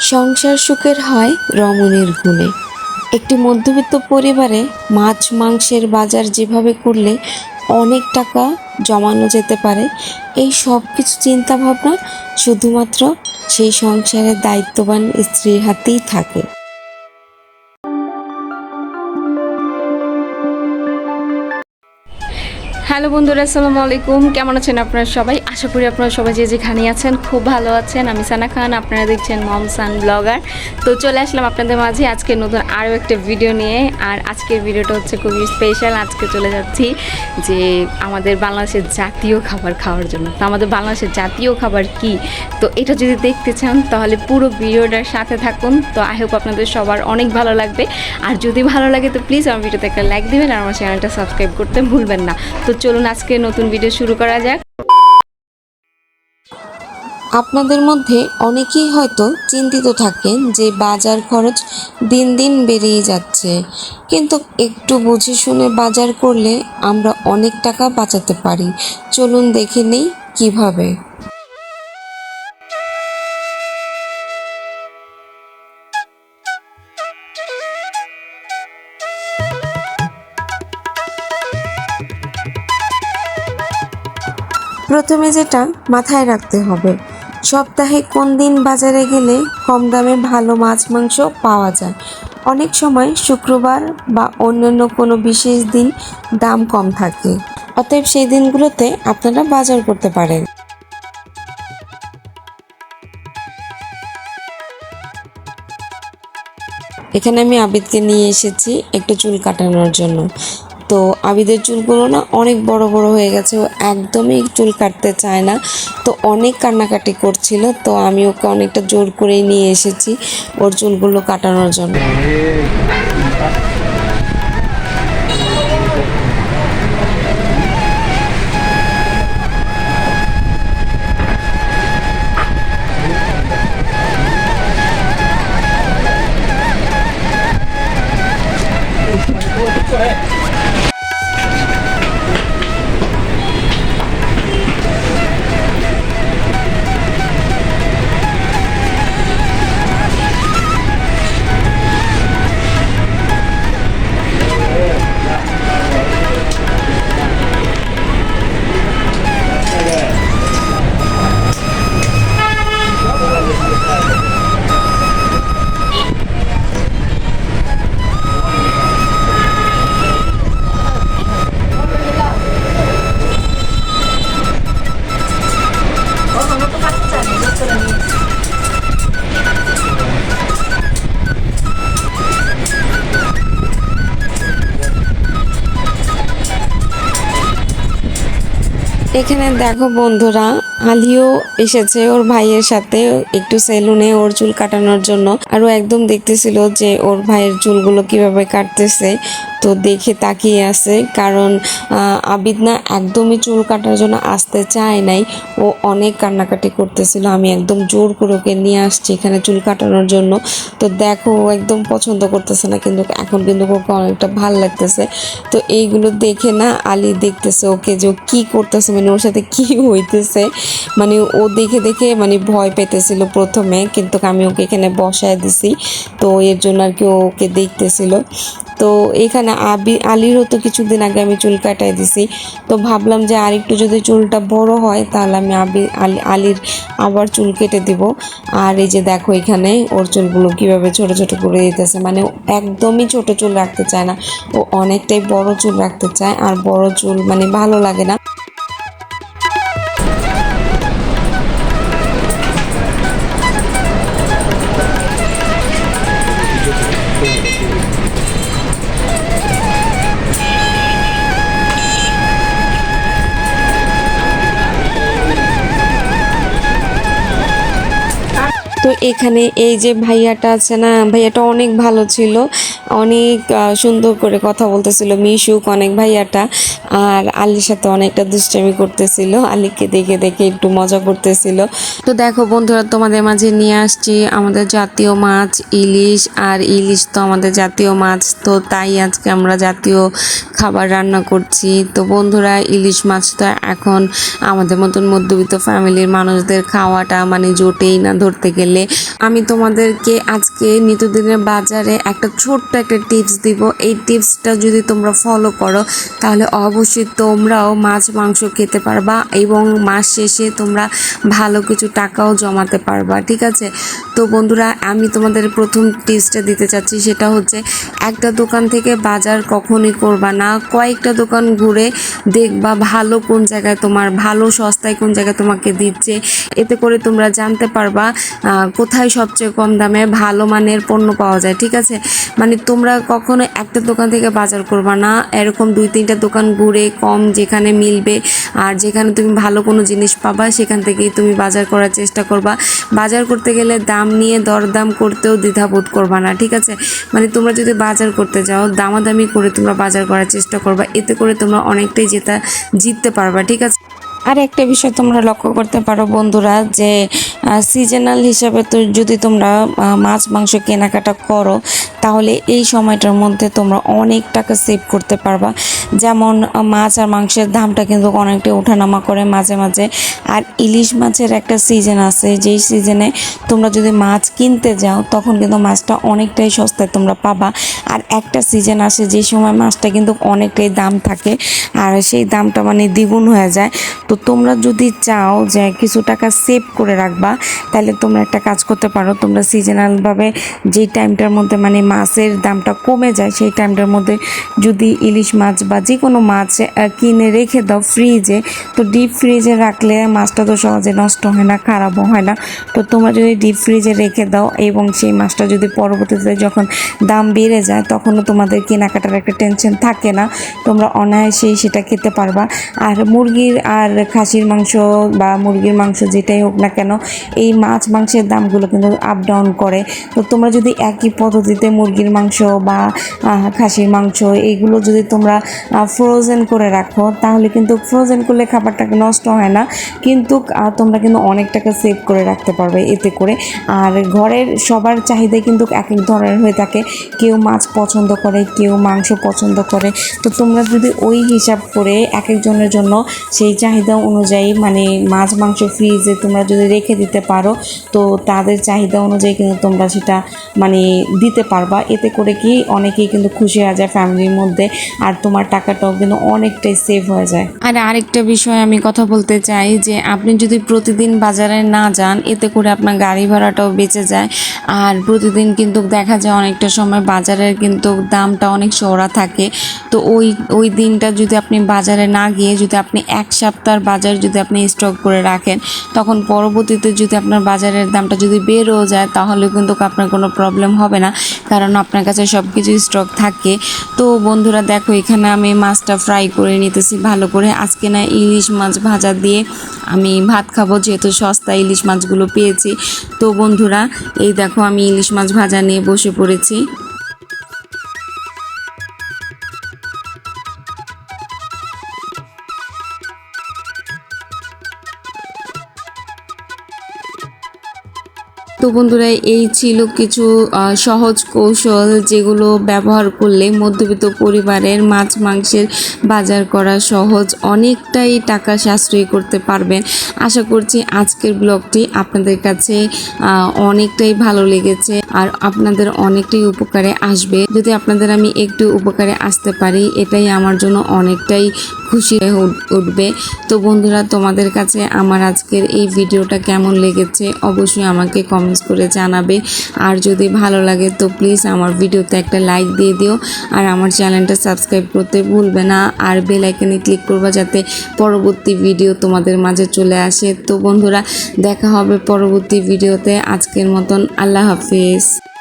সংসার সুখের হয় রমণীর গুণে। একটি মধ্যবিত্ত পরিবারে মাছ মাংসের বাজার যেভাবে করলে অনেক টাকা জমানো যেতে পারে, এই সব কিছু চিন্তাভাবনা শুধুমাত্র সেই সংসারের দায়িত্ববান স্ত্রীর হাতেই থাকে। হ্যালো বন্ধুরা, আসসালামু আলাইকুম। কেমন আছেন আপনারা সবাই? আশা করি আপনারা সবাই যে যেখানে আছেন খুব ভালো আছেন। আমি সানা খান, আপনারা দেখছেন মম সান ব্লগার। তো চলে আসলাম আপনাদের মাঝে আজকে নতুন আরও একটা ভিডিও নিয়ে। আর আজকের ভিডিওটা হচ্ছে খুবই স্পেশাল আজকে চলে যাচ্ছি যে আমাদের বাংলাদেশের জাতীয় খাবার খাওয়ার জন্য। তো আমাদের বাংলাদেশের জাতীয় খাবার কি? তো এটা যদি দেখতে চান, তাহলে পুরো ভিডিওটার সাথে থাকুন। তো আই হোপ আপনাদের সবার অনেক ভালো লাগবে। আর যদি ভালো লাগে, তো প্লিজ আমার ভিডিওতে একটা লাইক দিবেন। আর আমার চ্যানেলটা সাবস্ক্রাইব করতে ভুলবেন না। তো চলুন আজকে নতুন ভিডিও শুরু করা যাক। আপনাদের মধ্যে অনেকেই হয়তো চিন্তিত থাকেন যে বাজার খরচ দিন দিন বেড়েই যাচ্ছে। কিন্তু একটু বুঝে শুনে বাজার করলে আমরা অনেক টাকা বাঁচাতে পারি। চলুন দেখে নেই কীভাবে। প্রথমে যেটা মাথায় রাখতে হবে, সপ্তাহে কোন দিন বাজারে গেলে কম দামে ভালো মাছ, মাংস পাওয়া যায়? অনেক সময় শুক্রবার বা অন্যান্য কোনো বিশেষ দিন দাম কম থাকে, অতএব সেই দিনগুলোতে আপনারা বাজার করতে পারেন। এখানে আমি আবিদকে নিয়ে এসেছি একটু চুল কাটানোর জন্য। তো আবিদের চুলগুলো না অনেক বড় বড় হয়ে গেছে, ও একদমই চুল কাটতে চায় না। তো অনেক কান্নাকাটি করছিল, তো আমি ওকে অনেকটা জোর করেই নিয়ে এসেছি ওর চুলগুলো কাটানোর জন্য। এখানে দেখো বন্ধুরা, আলিও এসেছে ওর ভাইয়ের সাথে একটু সেলুনে ওর চুল কাটানোর জন্য। আরও একদম দেখতেছিল যে ওর ভাইয়ের চুলগুলো কীভাবে কাটতেছে। তো দেখে তাকিয়ে আছে, কারণ আবিদ না একদমই চুল কাটার জন্য আসতে চায় নাই। ও অনেক কান্নাকাটি করতেছিল, আমি একদম জোর করে ওকে নিয়ে আসছি এখানে চুল কাটানোর জন্য। তো দেখো, ও একদম পছন্দ করতেছে না, কিন্তু এখন কিন্তু ওকে অনেকটা ভালো লাগতেছে। তো এইগুলো দেখে না আলী দেখতেছে ওকে যে কি করতেছে মানে ওর সাথে কি হইতেছে। মানে ও দেখে দেখে মানে ভয় পেতেছিল প্রথমে, কিন্তু আমি ওকে এখানে বসায় দিছি। তো এর জন্য আর কি ওকে দেখতেছিল। তো এখানে আবি আলিরও তো কিছুদিন আগে আমি চুল কাটাই দিছি। তো ভাবলাম যে আর একটু যদি চুলটা বড় হয়, তাহলে আমি আবি আলি আলির আবার চুল কেটে দিব। আর এই যে দেখো এখানে ওর চুলগুলো কীভাবে ছোট ছোট করে দিতেছে। মানে একদমই ছোট চুল রাখতে চায় না। ও অনেকটাই বড় চুল রাখতে চায়। আর বড় চুল মানে ভালো লাগে না। তো এখানে এই যে ভাইয়াটা আছে না, ভাইয়াটা অনেক ভালো ছিল, অনেক সুন্দর করে কথা বলতেছিল, মিশুক অনেক ভাইয়াটা, আর আলির সাথে অনেকটা দুষ্টামি করতেছিল, আলিকে দেখে দেখে একটু মজা করতেছিল। তো দেখো বন্ধুরা, তোমাদের মাঝে নিয়ে আসছি আমাদের জাতীয় মাছ, ইলিশ, আর ইলিশ তো আমাদের জাতীয় মাছ, তো তাই আজকে আমরা জাতীয় খাবার রান্না করছি। তো বন্ধুরা, ইলিশ মাছ তো এখন আমাদের মতন মধ্যবিত্ত ফ্যামিলির মানুষদের খাওয়াটা মানে জোটেই না ধরতে গেলে। গেলে আমি তোমাদেরকে আজকে নিত্যদিনের বাজারে একটা ছোট্ট একটা টিপস দিব। এই টিপসটা যদি তোমরা ফলো করো, তাহলে অবশ্যই তোমরাও মাছ, মাংস খেতে পারবা এবং মাস শেষে তোমরা ভালো কিছু টাকাও জমাতে পারবা, ঠিক আছে? তো বন্ধুরা, আমি তোমাদের প্রথম টিপসটা দিতে চাচ্ছি, সেটা হচ্ছে একটা দোকান থেকে বাজার কখনই করবা না। কয়েকটা দোকান ঘুরে দেখবা ভালো কোন জায়গায় তোমার, ভালো সস্তায় কোন জায়গায় তোমাকে দিচ্ছে। এতে করে তোমরা জানতে পারবা কোথায় সবচেয়ে কম দামে ভালো মানের পণ্য পাওয়া যায়, ঠিক আছে? মানে তোমরা কখনো একটা দোকান থেকে বাজার করবা না, এরকম দুই তিনটা দোকান ঘুরে কম যেখানে মিলবে আর যেখানে তুমি ভালো কোনো জিনিস পাবা, সেখান থেকেই তুমি বাজার করার চেষ্টা করবা। বাজার করতে গেলে দাম নিয়ে দরদাম করতেও দ্বিধাবোধ করবা না, ঠিক আছে? মানে তোমরা যদি বাজার করতে যাও, দামাদামি করে তোমরা বাজার করার চেষ্টা করবা, এতে করে তোমরা অনেকটাই জেতা জিততে পারবা, ঠিক আছে? আর একটা বিষয় তোমরা লক্ষ্য করতে পারো বন্ধুরা, যে সিজনাল হিসাবে তো যদি তোমরা মাছ, মাংস কেনাকাটা করো, তাহলে এই সময়টার মধ্যে তোমরা অনেক টাকা সেভ করতে পারবা। যেমন মাছ আর মাংসের দামটা কিন্তু অনেকটা ওঠানামা করে মাঝে মাঝে। আর ইলিশ মাছের একটা সিজন আছে, যেই সিজনে তোমরা যদি মাছ কিনতে যাও, তখন কিন্তু মাছটা অনেকটাই সস্তায় তোমরা পাবা। আর একটা সিজন আসে যে সময় মাছটা কিন্তু অনেকটাই দাম থাকে, আর সেই দামটা মানে দ্বিগুণ হয়ে যায়। তো তোমরা যদি চাও যে কিছু টাকা সেভ করে রাখবা তাহলে তোমরা একটা কাজ করতে পারো। তোমরা সিজনালভাবে যেই টাইমটার মধ্যে মানে মাছের দামটা কমে যায়, সেই টাইমটার মধ্যে যদি ইলিশ মাছ বা যে কোনো মাছ কিনে রেখে দাও ফ্রিজে তো ডিপ ফ্রিজে রাখলে মাছটা তো সহজে নষ্ট হয় না, খারাপও হয় না। তো তোমরা যদি ডিপ ফ্রিজে রেখে দাও এবং সেই মাছটা যদি পরবর্তীতে যখন দাম বেড়ে যায়, তখনও তোমাদের কেনাকাটার একটা টেনশন থাকে না। তোমরা অনায়াসেই সেটা খেতে পারবা। আর মুরগির আর খাসির মাংস বা মুরগির মাংস যেটাই হোক না কেন এই মাছ মাংসের দামগুলো কিন্তু আপ ডাউন করে। তো তোমরা যদি একই পদ্ধতিতে মুরগির মাংস বা খাসির মাংস এইগুলো যদি তোমরা ফ্রোজেন করে রাখো, তাহলে কিন্তু ফ্রোজেন করলে খাবারটা নষ্ট হয় না। কিন্তু তোমরা কিন্তু অনেক টাকা সেভ করে রাখতে পারবে এতে করে। আর ঘরের সবার চাহিদা কিন্তু এক এক ধরনের হয়ে থাকে। কেউ মাছ পছন্দ করে, কেউ মাংস পছন্দ করে। তো তোমরা যদি ওই হিসাব করে এক একজনের জন্য সেই চাহিদা অনুযায়ী মানে মাছ মাংস ফ্রিজে তোমরা যদি রেখে দিতে পারো। তো তাদের চাহিদা অনুযায়ী কিন্তু তোমরা সেটা মানে দিতে পারবা। এতে করে কি অনেকেই কিন্তু খুশি হয়ে যায় ফ্যামিলির মধ্যে আর তোমার টাকাটাও কিন্তু অনেকটাই সেভ হয়ে যায়। আর আরেকটা বিষয় আমি কথা বলতে চাই যে আপনি যদি প্রতিদিন বাজারে না যান, এতে করে আপনার গাড়ি ভাড়াটাও বেঁচে যায়। আর প্রতিদিন কিন্তু দেখা যায় অনেকটা সময় বাজারের কিন্তু দামটা অনেক চড়া থাকে। তো ওই ওই দিনটা যদি আপনি বাজারে না গিয়ে যদি আপনি এক সপ্তাহের বাজার যদি আপনি স্টক করে রাখেন, তখন পরবর্তীতে যদি আপনার বাজারের দামটা যদি বেড়েও যায়, তাহলে কিন্তু আপনার কোনো প্রবলেম হবে না। কারণ আপনার কাছে সব কিছু স্টক থাকে। তো বন্ধুরা, দেখো, এখানে আমি মাছটা ফ্রাই করে নিতেছি ভালো করে। আজকে না ইলিশ মাছ ভাজা দিয়ে আমি ভাত খাব, যেহেতু সস্তা ইলিশ মাছগুলো পেয়েছি। তো বন্ধুরা, এই দেখো, আমি ইলিশ মাছ ভাজা নিয়ে বসে পড়েছি। তো বন্ধুরা, এই ছিল কিছু সহজ কৌশল যেগুলো ব্যবহার করলে মধ্যবিত্ত পরিবারের মাছ মাংসের বাজার করা সহজ, অনেকটাই টাকা সাশ্রয়ী করতে পারবেন। আশা করছি আজকের ব্লগটি আপনাদের কাছে অনেকটাই ভালো লেগেছে। আর আপনাদের অনেকটাই উপকারে আসবে। যদি আপনাদের আমি একটু উপকারে আসতে পারি, এটাই আমার জন্য অনেকটাই খুশি হয়ে উঠবে। তো বন্ধুরা, তোমাদের কাছে আমার আজকের এই ভিডিওটা কেমন লেগেছে অবশ্যই আমাকে কমেন্টস করে জানাবে। আর যদি ভালো লাগে, তো প্লিজ আমার ভিডিওতে একটা লাইক দিয়ে দিও। আর আমার চ্যানেলটা সাবস্ক্রাইব করতে ভুলবে না। আর বেল আইকনে ক্লিক করবা যাতে পরবর্তী ভিডিও তোমাদের মাঝে চলে আসে। তো বন্ধুরা, দেখা হবে পরবর্তী ভিডিওতে। আজকের মতন আল্লাহ হাফিজ। vocês.